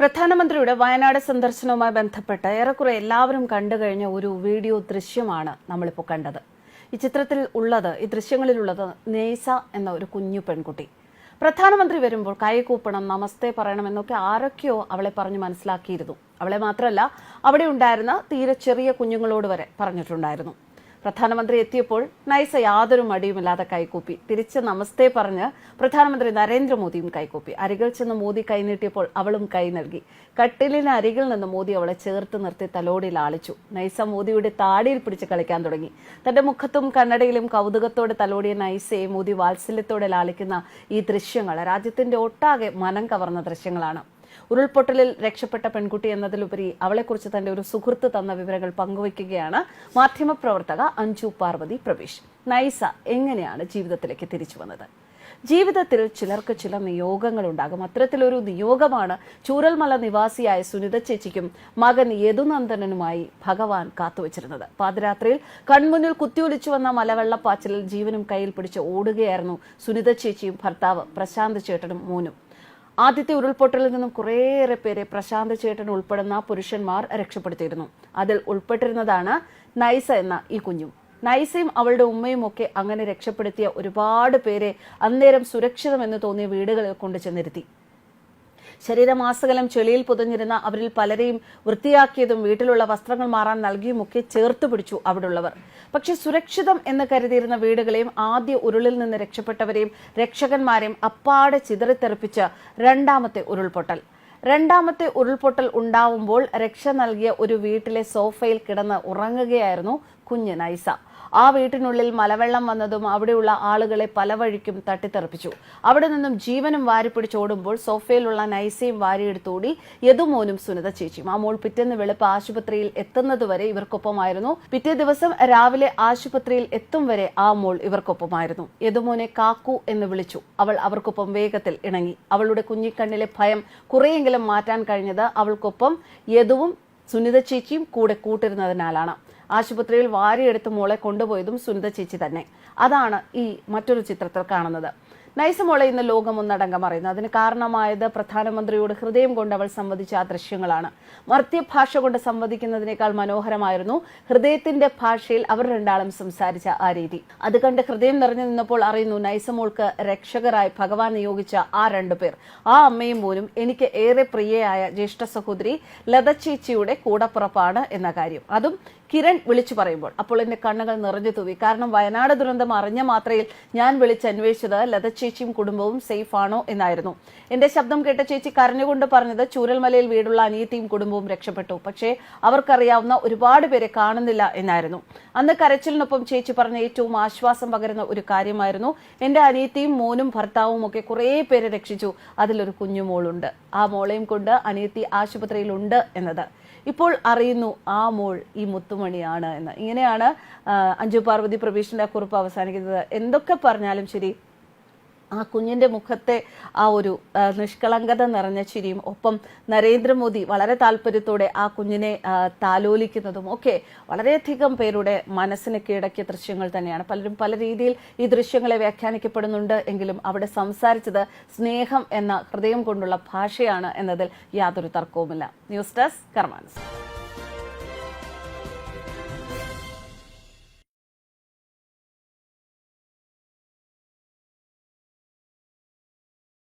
പ്രധാനമന്ത്രിയുടെ വയനാട് സന്ദർശനവുമായി ബന്ധപ്പെട്ട് ഏറെക്കുറെ എല്ലാവരും കണ്ടു കഴിഞ്ഞ ഒരു വീഡിയോ ദൃശ്യമാണ് നമ്മളിപ്പോൾ കണ്ടത്. ഈ ചിത്രത്തിൽ ഉള്ളത് ഈ ദൃശ്യങ്ങളിലുള്ളത് നേസ എന്ന ഒരു കുഞ്ഞു പെൺകുട്ടി. പ്രധാനമന്ത്രി വരുമ്പോൾ കൈകൂപ്പണം നമസ്തേ പറയണമെന്നൊക്കെ ആരൊക്കെയോ അവളെ പറഞ്ഞു മനസ്സിലാക്കിയിരുന്നു. അവളെ മാത്രമല്ല അവിടെ ഉണ്ടായിരുന്ന തീരെ ചെറിയ കുഞ്ഞുങ്ങളോട് വരെ പറഞ്ഞിട്ടുണ്ടായിരുന്നു. പ്രധാനമന്ത്രി എത്തിയപ്പോൾ നൈസ യാതൊരു മടിയുമില്ലാതെ കൈകൂപ്പി. തിരിച്ച് നമസ്തേ പറഞ്ഞ് പ്രധാനമന്ത്രി നരേന്ദ്രമോദിയും കൈകൂപ്പി. അരികിൽ ചെന്ന് മോദി കൈനീട്ടിയപ്പോൾ അവളും കൈ നൽകി. കട്ടിലിന് അരികിൽ നിന്ന് മോദി അവളെ ചേർത്ത് നിർത്തി തലോടിയിൽ ആളിച്ചു. നൈസ മോദിയുടെ താടിയിൽ പിടിച്ച് കളിക്കാൻ തുടങ്ങി. തന്റെ മുഖത്തും കണ്ണടയിലും കൗതുകത്തോടെ തലോടിയ നൈസയെ മോദി വാത്സല്യത്തോടെ ലാളിക്കുന്ന ഈ ദൃശ്യങ്ങൾ രാജ്യത്തിന്റെ ഒട്ടാകെ മനം കവർന്ന ദൃശ്യങ്ങളാണ്. ഉരുൾപൊട്ടലിൽ രക്ഷപ്പെട്ട പെൺകുട്ടി എന്നതിലുപരി അവളെക്കുറിച്ച് തന്റെ ഒരു സുഹൃത്ത് തന്ന വിവരങ്ങൾ പങ്കുവയ്ക്കുകയാണ് മാധ്യമപ്രവർത്തക അഞ്ജു പാർവതി പ്രവീഷ്. നൈസ എങ്ങനെയാണ് ജീവിതത്തിലേക്ക് തിരിച്ചു വന്നത്? ജീവിതത്തിൽ ചിലർക്ക് ചില നിയോഗങ്ങൾ ഉണ്ടാകും അത്തരത്തിലൊരു നിയോഗമാണ് ചൂരൽമല നിവാസിയായ സുനിത ചേച്ചിക്കും മകൻ യദുനന്ദനനുമായി ഭഗവാൻ കാത്തുവച്ചിരുന്നത്. പാതിരാത്രിയിൽ കൺമുന്നിൽ കുത്തിയൊലിച്ചു വന്ന മലവെള്ളപ്പാച്ചിലിൽ ജീവനും കയ്യിൽ പിടിച്ച് ഓടുകയായിരുന്നു സുനിത ചേച്ചിയും ഭർത്താവ് പ്രശാന്ത് ചേട്ടനും മോനും. ആദ്യത്തെ ഉരുൾപൊട്ടലിൽ നിന്നും കുറേയേറെ പേരെ പ്രശാന്ത് ചേട്ടൻ ഉൾപ്പെടുന്ന പുരുഷന്മാർ രക്ഷപ്പെടുത്തിയിരുന്നു. അതിൽ ഉൾപ്പെട്ടിരുന്നതാണ് നൈസ എന്ന ഈ കുഞ്ഞും. നൈസയും അവളുടെ ഉമ്മയും ഒക്കെ അങ്ങനെ രക്ഷപ്പെടുത്തിയ ഒരുപാട് പേരെ അന്നേരം സുരക്ഷിതമെന്ന് തോന്നിയ വീടുകളിൽ കൊണ്ടു ചെന്നിരുത്തി. ശരീരമാസകലം ചെളിയിൽ പുതഞ്ഞിരുന്ന അവരിൽ പലരെയും വൃത്തിയാക്കിയതും വീട്ടിലുള്ള വസ്ത്രങ്ങൾ മാറാൻ നൽകിയുമൊക്കെ ചേർത്ത് പിടിച്ചു അവിടുള്ളവർ. പക്ഷെ സുരക്ഷിതം എന്ന് കരുതിയിരുന്ന വീടുകളെയും ആദ്യ ഉരുളിൽ നിന്ന് രക്ഷപ്പെട്ടവരെയും രക്ഷകന്മാരെയും അപ്പാടെ ചിതറിത്തെറിപ്പിച്ച് രണ്ടാമത്തെ ഉരുൾപൊട്ടൽ. രണ്ടാമത്തെ ഉരുൾപൊട്ടൽ ഉണ്ടാവുമ്പോൾ രക്ഷ നൽകിയ ഒരു വീട്ടിലെ സോഫയിൽ കിടന്ന് ഉറങ്ങുകയായിരുന്നു കുഞ്ഞ് നൈസ. ആ വീട്ടിനുള്ളിൽ മലവെള്ളം വന്നതും അവിടെയുള്ള ആളുകളെ പല വഴിക്കും തട്ടിത്തെറിപ്പിച്ചു. അവിടെ നിന്നും ജീവനും വാരിപ്പിടിച്ചോടുമ്പോൾ സോഫയിലുള്ള നൈസയും വാരിയെടുത്തോടി യദുമോനും സുനിത ചേച്ചിയും. ആ മോൾ പിറ്റേന്ന് വെളുപ്പ് ആശുപത്രിയിൽ എത്തുന്നതുവരെ ഇവർക്കൊപ്പമായിരുന്നു. പിറ്റേ ദിവസം രാവിലെ ആശുപത്രിയിൽ എത്തും വരെ ആ മോൾ ഇവർക്കൊപ്പമായിരുന്നു. യദുമോനെ കാക്കു എന്ന് വിളിച്ചു. അവൾ അവർക്കൊപ്പം വേഗത്തിൽ ഇണങ്ങി. അവളുടെ കുഞ്ഞിക്കണ്ണിലെ ഭയം കുറെയെങ്കിലും മാറ്റാൻ കഴിഞ്ഞത് അവൾക്കൊപ്പം യദുവും സുനിത ചേച്ചിയും കൂടെ കൂട്ടിരുന്നതിനാലാണ്. ആശുപത്രിയിൽ വാരിയെടുത്ത് മോളെ കൊണ്ടുപോയതും സുനിത ചേച്ചി തന്നെ. അതാണ് ഈ മറ്റൊരു ചിത്രത്തിൽ കാണുന്നത്. നൈസ് മോളെ ഇന്ന് ലോകം ഒന്നടങ്കം അറിയുന്നു. അതിന് കാരണമായത് പ്രധാനമന്ത്രിയോട് ഹൃദയം കൊണ്ട് അവൾ സംവദിച്ച ആ ദൃശ്യങ്ങളാണ്. മർത്യഭാഷ കൊണ്ട് സംവദിക്കുന്നതിനേക്കാൾ മനോഹരമായിരുന്നു ഹൃദയത്തിന്റെ ഭാഷയിൽ അവർ രണ്ടാളും സംസാരിച്ച ആ രീതി. അത് കണ്ട് ഹൃദയം നിറഞ്ഞു നിന്നപ്പോൾ അറിയുന്നു നൈസമോൾക്ക് രക്ഷകരായി ഭഗവാൻ നിയോഗിച്ച ആ രണ്ടുപേർ ആ അമ്മയും പോലും എനിക്ക് ഏറെ പ്രിയയായ ജ്യേഷ്ഠ സഹോദരി ലത ചേച്ചിയുടെ കൂടപ്പുറപ്പാണ് എന്ന കാര്യം. അതും കിരൺ വിളിച്ചു പറയുമ്പോൾ. അപ്പോൾ എന്റെ കണ്ണുകൾ നിറഞ്ഞു തൂവി. കാരണം വയനാട് ദുരന്തം അറിഞ്ഞ മാത്രയിൽ ഞാൻ വിളിച്ചന്വേഷിച്ചത് ലത ചേച്ചിയും കുടുംബവും സേഫ് ആണോ എന്നായിരുന്നു. എന്റെ ശബ്ദം കേട്ട ചേച്ചി കരഞ്ഞുകൊണ്ട് പറഞ്ഞത് ചൂരൽമലയിൽ വീടുള്ള അനിയത്തിയും കുടുംബവും രക്ഷപ്പെട്ടു. പക്ഷേ അവർക്കറിയാവുന്ന ഒരുപാട് പേരെ കാണുന്നില്ല എന്നായിരുന്നു. അന്ന് കരച്ചിലിനൊപ്പം ചേച്ചി പറഞ്ഞ ഏറ്റവും ആശ്വാസം പകരുന്ന ഒരു കാര്യമായിരുന്നു. എന്റെ അനിയത്തിയും മോനും ഭർത്താവും ഒക്കെ കുറേ പേരെ രക്ഷിച്ചു. അതിലൊരു കുഞ്ഞുമോളുണ്ട് ആ മോളെയും കൊണ്ട് അനിയത്തി ആശുപത്രിയിലുണ്ട് എന്നത്. ഇപ്പോൾ അറിയുന്നു ആ മോൾ ഈ മുത്തുമണിയാണ് എന്ന്. ഇങ്ങനെയാണ് അഞ്ജു പാർവതി പ്രവീഷിന്റെ കുറിപ്പ് അവസാനിക്കുന്നത്. എന്തൊക്കെ പറഞ്ഞാലും ശരി ആ കുഞ്ഞിന്റെ മുഖത്തെ ആ ഒരു നിഷ്കളങ്കത നിറഞ്ഞ ചിരിയും ഒപ്പം നരേന്ദ്രമോദി വളരെ താല്പര്യത്തോടെ ആ കുഞ്ഞിനെ താലോലിക്കുന്നതും ഒക്കെ വളരെയധികം പേരുടെ മനസ്സിനെ കീഴടക്കിയ ദൃശ്യങ്ങൾ തന്നെയാണ്. പലരും പല രീതിയിൽ ഈ ദൃശ്യങ്ങളെ വ്യാഖ്യാനിക്കപ്പെടുന്നുണ്ട് എങ്കിലും അവിടെ സംസാരിച്ചത് സ്നേഹം എന്ന ഹൃദയം കൊണ്ടുള്ള ഭാഷയാണ് എന്നതിൽ യാതൊരു തർക്കവുമില്ല. News desk കർമാൻസ്